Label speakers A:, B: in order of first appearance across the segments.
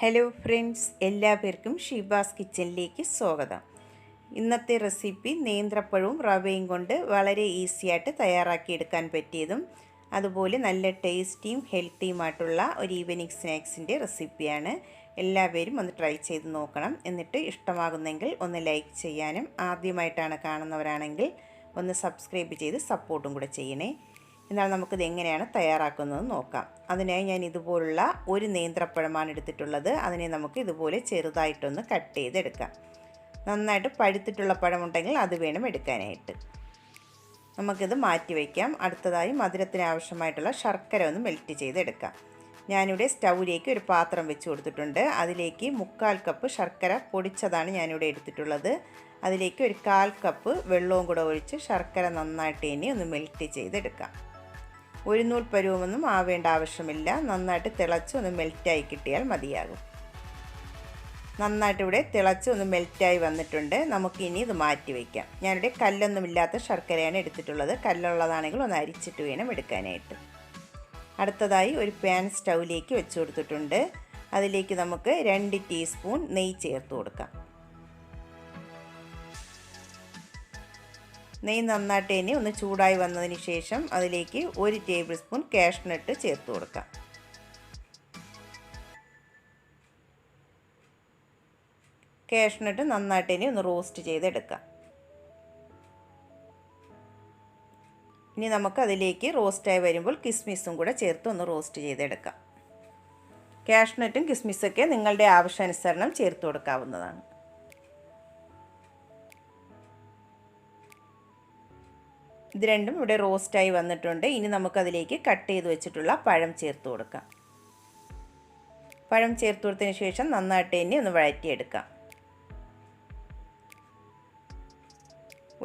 A: Hello friends എല്ലാവർക്കും ഷീബാസ് കിച്ചണിലേക്ക് സ്വാഗതം. ഇന്നത്തെ റെസിപ്പി നേന്ത്രപ്പഴവും റവയും കൊണ്ട് വളരെ ഈസി ഈസിയായിട്ട് തയ്യാറാക്കിയെടുക്കാൻ പറ്റിയതും അതുപോലെ നല്ല ടേസ്റ്റിയും ഹെൽത്തിയുമായിട്ടുള്ള ഒരു ഈവനിങ് സ്നാക്സിന്റെ റെസിപ്പിയാണ്. എല്ലാവരും ഒന്ന് ട്രൈ ചെയ്ത് നോക്കണം. എന്നിട്ട് ഇഷ്ടമാകുന്നെങ്കിൽ ഒന്ന് ലൈക്ക് ചെയ്യാനും ആദ്യമായിട്ടാണ് കാണുന്നവരാണെങ്കിൽ ഒന്ന് സബ്സ്ക്രൈബ് ചെയ്ത് സപ്പോർട്ടും കൂടെ ചെയ്യണേ. എന്നാൽ നമുക്കിത് എങ്ങനെയാണ് തയ്യാറാക്കുന്നത് നോക്കാം. അതിനായി ഞാൻ ഇതുപോലുള്ള ഒരു നേന്ത്രപ്പഴമാണ് എടുത്തിട്ടുള്ളത്. അതിനെ നമുക്ക് ഇതുപോലെ ചെറുതായിട്ടൊന്ന് കട്ട് ചെയ്തെടുക്കാം. നന്നായിട്ട് പഴുത്തിട്ടുള്ള പഴമുണ്ടെങ്കിൽ അത് വേണം എടുക്കാനായിട്ട്. നമുക്കിത് മാറ്റി വയ്ക്കാം. അടുത്തതായി മധുരത്തിന് ആവശ്യമായിട്ടുള്ള ശർക്കര ഒന്ന് മെൽറ്റ് ചെയ്തെടുക്കാം. ഞാനിവിടെ സ്റ്റൗവിലേക്ക് ഒരു പാത്രം വെച്ച് കൊടുത്തിട്ടുണ്ട്. അതിലേക്ക് മുക്കാൽ കപ്പ് ശർക്കര പൊടിച്ചതാണ് ഞാനിവിടെ എടുത്തിട്ടുള്ളത്. അതിലേക്ക് ഒരു കാൽ കപ്പ് വെള്ളവും കൂടെ ഒഴിച്ച് ശർക്കര നന്നായിട്ട് ഇനി ഒന്ന് മെൽറ്റ് ചെയ്തെടുക്കാം. ഒരു നൂൽ പരുവമൊന്നും ആവേണ്ട ആവശ്യമില്ല. നന്നായിട്ട് തിളച്ച് ഒന്ന് മെൽറ്റായി കിട്ടിയാൽ മതിയാകും. നന്നായിട്ട് ഇവിടെ തിളച്ച് ഒന്ന് മെൽറ്റായി വന്നിട്ടുണ്ട്. നമുക്കിനി ഇത് മാറ്റി വയ്ക്കാം. ഞാനിവിടെ കല്ലൊന്നുമില്ലാത്ത ശർക്കരയാണ് എടുത്തിട്ടുള്ളത്. കല്ലുള്ളതാണെങ്കിൽ ഒന്ന് അരിച്ചിട്ട് വേണം എടുക്കാനായിട്ട്. അടുത്തതായി ഒരു പാൻ സ്റ്റൗവിലേക്ക് വെച്ച് കൊടുത്തിട്ടുണ്ട്. അതിലേക്ക് നമുക്ക് രണ്ട് ടീസ്പൂൺ നെയ്യ് ചേർത്ത് കൊടുക്കാം. നെയ്യ് നന്നായിട്ട് ഇനി ഒന്ന് ചൂടായി വന്നതിന് ശേഷം അതിലേക്ക് ഒരു ടേബിൾ സ്പൂൺ കാഷ്നട്ട് ചേർത്ത് കൊടുക്കാം. കാഷ്നട്ട് നന്നായിട്ട് ഇനി ഒന്ന് റോസ്റ്റ് ചെയ്തെടുക്കാം. ഇനി നമുക്ക് അതിലേക്ക് റോസ്റ്റായി വരുമ്പോൾ കിസ്മിസും കൂടെ ചേർത്ത് ഒന്ന് റോസ്റ്റ് ചെയ്തെടുക്കാം. കാഷ്നട്ടും കിസ്മിസൊക്കെ നിങ്ങളുടെ ആവശ്യാനുസരണം ചേർത്ത് കൊടുക്കാവുന്നതാണ്. ഇത് രണ്ടും ഇവിടെ റോസ്റ്റായി വന്നിട്ടുണ്ട്. ഇനി നമുക്കതിലേക്ക് കട്ട് ചെയ്ത് വെച്ചിട്ടുള്ള പഴം ചേർത്ത് കൊടുക്കാം. പഴം ചേർത്ത് കൊടുത്തതിന് ശേഷം നന്നായിട്ട് തന്നെ ഒന്ന് വഴറ്റിയെടുക്കാം.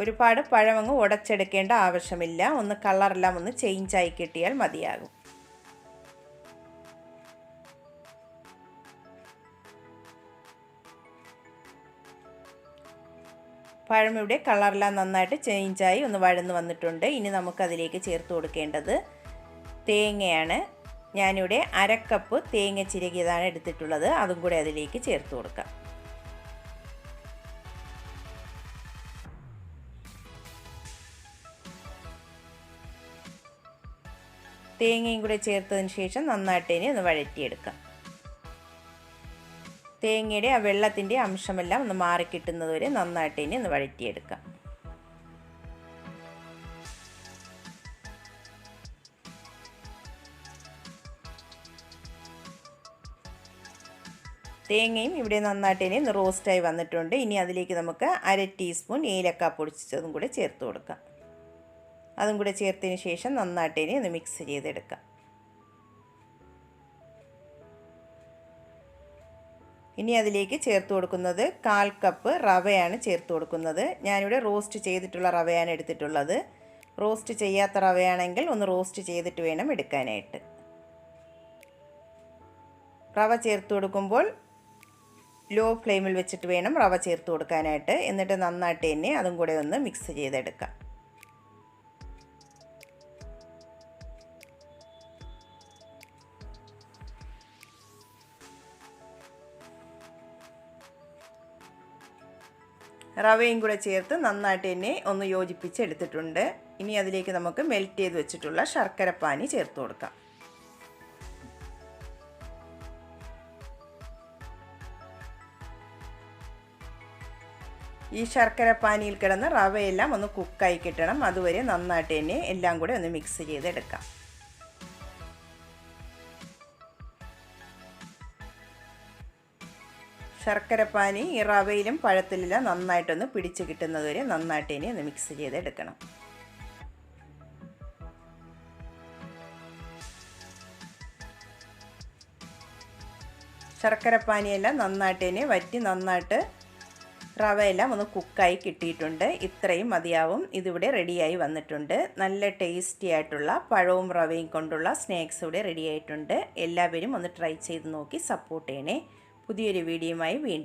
A: ഒരുപാട് പഴമങ്ങ് ഉടച്ചെടുക്കേണ്ട ആവശ്യമില്ല. ഒന്ന് കളറെല്ലാം ഒന്ന് ചേഞ്ചായി കിട്ടിയാൽ മതിയാകും. പഴം ഇവിടെ കളറെല്ലാം നന്നായിട്ട് ചേഞ്ചായി ഒന്ന് വഴന്ന് വന്നിട്ടുണ്ട്. ഇനി നമുക്കതിലേക്ക് ചേർത്ത് കൊടുക്കേണ്ടത് തേങ്ങയാണ്. ഞാനിവിടെ അരക്കപ്പ് തേങ്ങ ചിരകിയതാണ് എടുത്തിട്ടുള്ളത്. അതും കൂടെ അതിലേക്ക് ചേർത്ത് കൊടുക്കാം. തേങ്ങയും കൂടെ ചേർത്തതിന് ശേഷം നന്നായിട്ട് ഇനി ഒന്ന് വഴറ്റിയെടുക്കാം. തേങ്ങയുടെ ആ വെള്ളത്തിന്റെ അംശമെല്ലാം ഒന്ന് മാറിക്കിട്ടുന്നത് വരെ നന്നായിട്ട് ഇനി ഒന്ന് വഴറ്റിയെടുക്കാം. തേങ്ങയും ഇവിടെ നന്നായിട്ട് ഇനി റോസ്റ്റായി വന്നിട്ടുണ്ട്. ഇനി അതിലേക്ക് നമുക്ക് അര ടീസ്പൂൺ ഏലക്ക പൊടിച്ചതും കൂടെ ചേർത്ത് കൊടുക്കാം. അതും കൂടെ ചേർത്തതിന് ശേഷം നന്നായിട്ട് ഇനി ഒന്ന് മിക്സ് ചെയ്തെടുക്കാം. ഇനി അതിലേക്ക് ചേർത്ത് കൊടുക്കുന്നത് കാൽ കപ്പ് റവയാണ് ചേർത്ത് കൊടുക്കുന്നത്. ഞാനിവിടെ റോസ്റ്റ് ചെയ്തിട്ടുള്ള റവയാണ് എടുത്തിട്ടുള്ളത്. റോസ്റ്റ് ചെയ്യാത്ത റവയാണെങ്കിൽ ഒന്ന് റോസ്റ്റ് ചെയ്തിട്ട് വേണം എടുക്കാനായിട്ട്. റവ ചേർത്ത് കൊടുക്കുമ്പോൾ ലോ ഫ്ലെയിമിൽ വെച്ചിട്ട് വേണം റവ ചേർത്ത് കൊടുക്കാനായിട്ട്. എന്നിട്ട് നന്നായിട്ട് തന്നെ അതും കൂടെ ഒന്ന് മിക്സ് ചെയ്തെടുക്കാം. റവയും കൂടെ ചേർത്ത് നന്നായിട്ട് തന്നെ ഒന്ന് യോജിപ്പിച്ച് എടുത്തിട്ടുണ്ട്. ഇനി അതിലേക്ക് നമുക്ക് മെൽറ്റ് ചെയ്ത് വെച്ചിട്ടുള്ള ശർക്കരപ്പാനി ചേർത്ത് കൊടുക്കാം. ഈ ശർക്കര പാനിയിൽ കിടന്ന് റവയെല്ലാം ഒന്ന് കുക്കായി കിട്ടണം. അതുവരെ നന്നായിട്ട് തന്നെ എല്ലാം കൂടെ ഒന്ന് മിക്സ് ചെയ്തെടുക്കാം. ശർക്കരപ്പാനി ഈ റവയിലും പഴത്തിലെല്ലാം നന്നായിട്ടൊന്ന് പിടിച്ച് കിട്ടുന്നത് വരെ നന്നായിട്ട് ഇനി ഒന്ന് മിക്സ് ചെയ്തെടുക്കണം. ശർക്കരപ്പാനിയെല്ലാം നന്നായിട്ട് തന്നെ വറ്റി നന്നായിട്ട് റവയെല്ലാം ഒന്ന് കുക്കായി കിട്ടിയിട്ടുണ്ട്. ഇത്രയും മതിയാവും. ഇതിവിടെ റെഡിയായി വന്നിട്ടുണ്ട്. നല്ല ടേസ്റ്റി ആയിട്ടുള്ള പഴവും റവയും കൊണ്ടുള്ള സ്നാക്സ് ഇവിടെ റെഡിയായിട്ടുണ്ട്. എല്ലാവരും ഒന്ന് ട്രൈ ചെയ്ത് നോക്കി സപ്പോർട്ട് ചെയ്യണേ. പുതിയൊരു വീഡിയോയുമായി വീണ്ടും